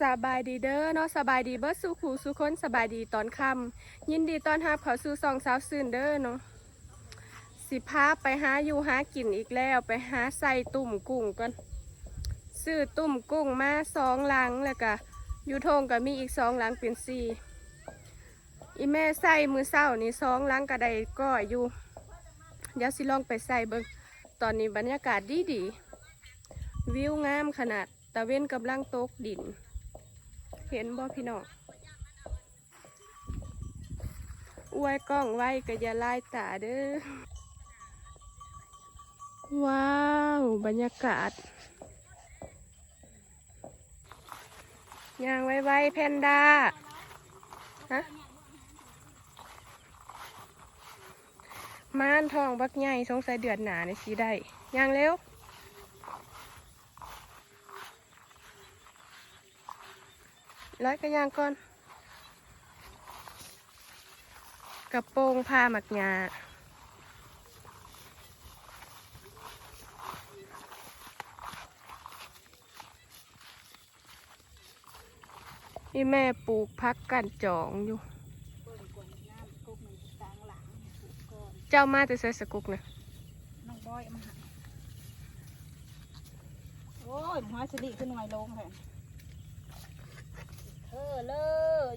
สบายดีเด้อเนาะสบายดีเบิร์สู่ขู่สู่คนสบายดีตอนค่ำยินดีตอนรับเขาสู่ซองสาวซื่นเด้อเนาะสิพาไปหาอยู่หากินอีกแล้ว ไปหาใส่ตุ่มกุ้งกันซื้อตุ่มกุ้งมาสองหลังแล้วก็อยูทงก็มีอีกสองหลังเป็นสี่อีแม่ใส่มือเศร้านี่สองหลังก็ได้ก็อยู่เดี๋ยวสิลองไปใส่เบิ่งตอนนี้บรรยากาศดีดีวิวงามขนาดตะเว้นกำลังตกดิน เห็นบ่พี่น้องอวยกล้องไว้ก็อย่าลายตาเด้อ ว้าว บรรยากาศยางไว้ไว้แพนด้า ฮะม่านทองบักใหญ่สงสัยเดือดหนาในสีได้ยางเร็ว ร้อยกระยางก่อน กระโปรงผ้าหมักงานี่แม่ปลูกพักกันจองอยู่ เจ้ามาแต่ใส่สกุกนะน้องบอยมาหาโอ้ยหัวสิริขึ้นหน่วยลงแทนเออเลอ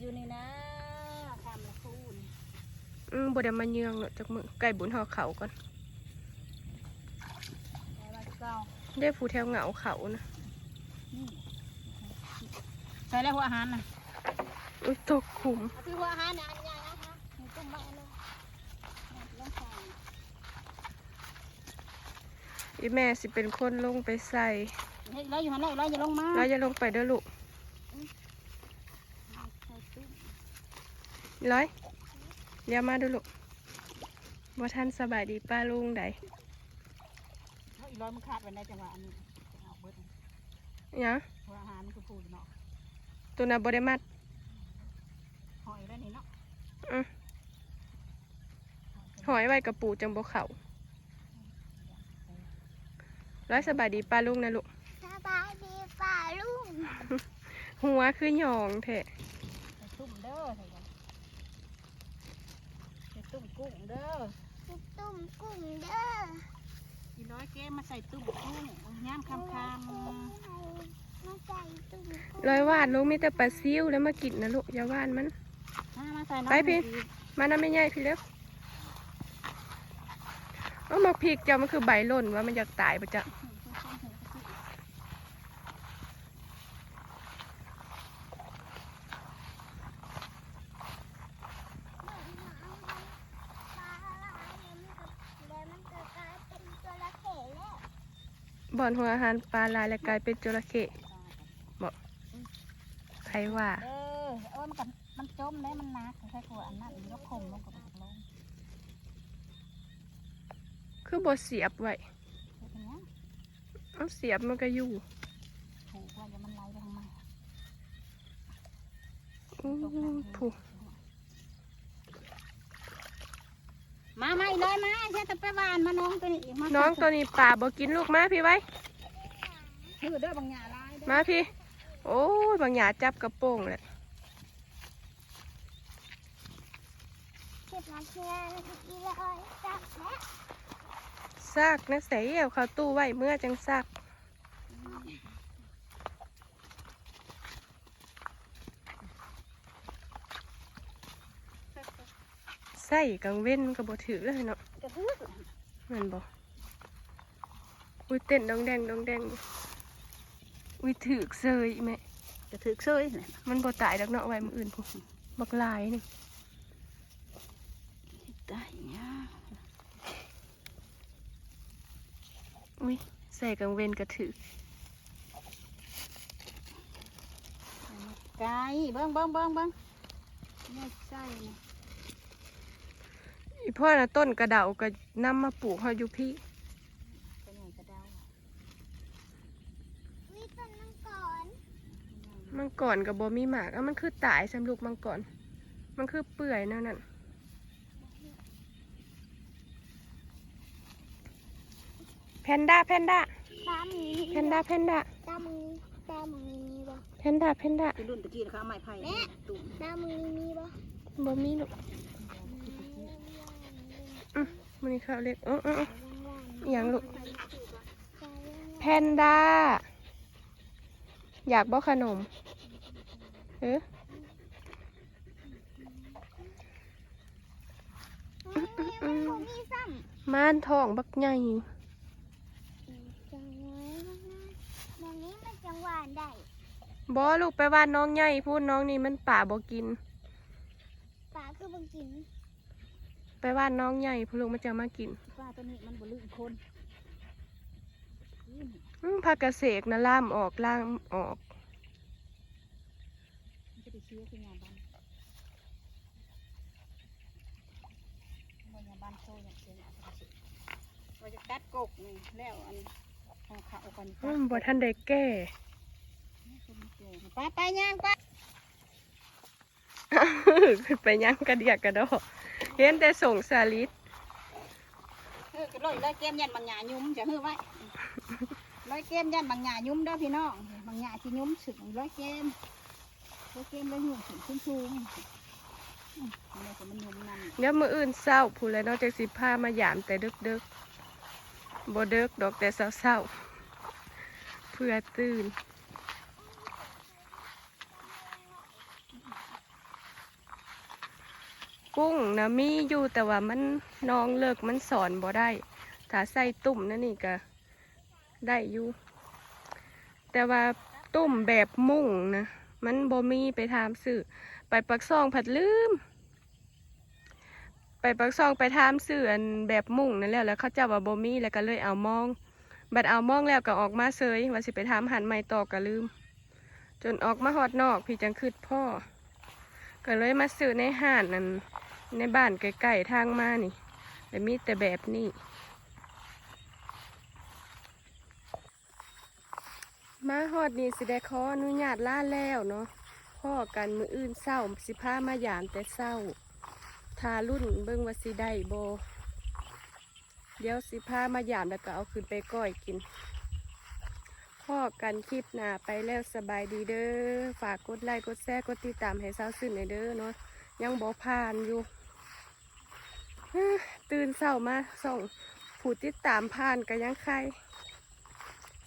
อยู่นี่นะทำละคูณอืมบไดมาเยืองเนอะจากมือไก่บุญหอเขาก่อนไปมาเจ้าได้ผู้แถวเหงาเขานะนี่ใส่แล้วหัวอาหารนะอุ้ยตกขุมเอาที่หัวอาหารนะอันใหญ่นะคะนี่ต้มไม้อันนึงลองใส่อีแม่สิเป็นคนลงไปใส่เฮ้ยร้อยอยู่หันเลยร้อยอย่าลงมาเราจะลงไปเด้อลูก ใส่ตุ้ม ร้อย เดี๋ยวมาเด้อลูกว่าท่านสบายดีป้าลุงใดเฮ้ยร้อยมันขาดไปในจังหวะอันนี้เอาเบิดเนี่ยหัวอาหารมันคือพูดเนาะตัวน่ะบไดมัดหอยแล้วนี่เนาะอืมหอยไว้กับปูจังบ่เขาร้อยสบายดีป้าลุงนะลูกสบายดีป่าลุงหัวคือหยองแท้ใส่ตุ้มเด้อใส่กันใส่ตุ้ มกุ้งเด้อสิตุ่มกุ้งเด้ออีร้อยเก้มาใส่ตุ้มกุ้งย่ามคำคมาใส่ตุ่มกุ้งร้อยวาดลูกมีแต่ปลาซิวแล้วมากินนะลูกอย่าวานมันำมามาใส่น้ำไปพี่อีกมาน้ำไม่ใหญ่พี่เร็วเอามาพริกเจ้ามันคือใบหล่นว่ามันอยากตายปะจ๊ะ ปลาอะไรแล้วมันก็กลายเป็นจระเข้แล้ว บ่อนหัวอาหารปลาลายและกลายเป็นจระเข้บอกใครว่าเออเออมันกันมันจมเลยมันหนักใช่ขวดอันนั้นแล้วคมลงกับลงคือบ่เสียบไว้เป็นยังเอาเสียบมันก็อยู่ถูกว่าอย่ามันไหลไปทางใน อู้ถูกมาไม่เลยมาใช่แต่ไปบ้านมาน้องตัวนี้มาน้องตัวนี้ป่าบ่กินลูกมาพี่ไว้ถือเด้อบางอย่างลายเด้อมาพี่ โอ้ยบางหยาจับกระโปรงเลยเก็บมาเชื่ออีเลยจับแล้วซากนะใส่เอาเข้าตู้ไว้เมื่อจังซาก ใส่กังเว้นก็บ่ถือเลยเนาะกระทืบแมันบ่อุ้ยเต้นดองแดงดองแดงอยู่อุ้ยถือกเซยแม่กระทืบเซยเนี่ยมันบ่ตายดอกเนาะไว้มืออื่นพุ่นบักลายนี่ได้เนี่ยอุ้ยใส่กังเว้นก็ถือไก่เบิ้งเบิ้งเบิ้งเบิ้งไม่ใช่นะ อีพ่อน่ะต้นกระเดาก็นำมาปลูกเฮาอยู่พี่เป็นไงกระเดาวิต้นมังกรมังกรกับบ่มีหมากอะมันคือตายสำลูกมังกรมันคือเปื่อยแนั่นนั่นแพนด้าแพนด้าตามีแพนด้าแพนด้าตามีแพตามึงมีบ่แพนด้าแพนด้าคือรุ่นตะกี้นะคะเอาไม้ไผ่ตุ่มตามึงมีบ่บ่มีลูกอื มมันนี่ข้าวเล็กเออเออเอออหย่างลูกแพนด้า อยากบ่ขนมเออมันบ่มีซ้ม่านทองบักใหญ่ำจังไว้มันนี้มันจังหวานได้บ่ลูกไปว่านน้องใหญ่พูดน้องนี่มันป่าบ่กินปลาคือบ่กิน ไปว่านน้องใหญ่พูลูกมันจะมากินป้าตัวนี้มันบ่ลืมคนอืมผักกระเสกนะล่ามออกล่ามออกมันจะไปเชื้อคืองานบ้านบนงานบ้านโซ่เนี่ยเสียงอะไรสิว่าจะตัดกกนี่แล้วอันของเขากันอืมบ่ทันได้แก้ป้าไปย่างป้าไปยังกระเดียกกระดอ เห็นแต่ส่งสาลิดเออก็ลอยลอยเกมยันบางหยายุ่มจะเฮ้อไว้ลอยเกมยันบางหยายุ่มเด้อพี่น้องบางหยาที่ยุ่มสึกลอยเกมลอยเกมลอยหุ่นสูงชุ่มชุ่มอะไรก็มันยุ่มนั่นเดี๋ยวมื้ออื่นเศร้าผู้แล้วนอกจากสิพามายามแต่ดึกๆบ่ดึกดอกแต่เศร้าๆเพื่อตื่น กุ้งนะมีอยู่แต่ว่ามันน้องเลิกมันสอนบ่ได้ ถ้าใส่ตุ่มนั่นนี่ก็ได้อยู่ แต่ว่าตุ่มแบบมุ่งนะมันบ่มีไปถามสื่อไปปักซองผัดลืม ไปปักซองไปถามสื่ออันแบบมุ่งนั่นแหล้วแล้วเขาเจ้าว่าบ่มีแล้วก็เลยเอามอง บัดเอามองแล้วก็ออกมาเซยว่าสิไปถามหันไม่ต่อก็ลืม จนออกมาฮอดนอกพี่จังคืดพ่อ ก็เลยมาซื้อในห้านนั่นในบ้านใกล้ๆทางมานี่แต่มีแต่แบบนี้ มาฮอดนี่สิได้ขออนุญาตล่าแล้วเนาะพ่อกันมืออื่นเศร้าสิพามายามแต่เศร้า ทารุ่นเบิ่งว่าสิได้บ่เดี๋ยวสิพามายามแล้วก็เอาขึ้นไปก้อยกิน พ่อกันคลิปหน้าไปแล้วสบายดีเด้อ ฝากกดไลค์กดแชร์กดติดตามให้สาวซึ้งหน่อยเด้อเนาะ ยังบ่ผ่านอยู่ ตื่นเศร้ามาส่งผู้ติดตามผ่านกันยังใคร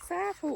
สาธุ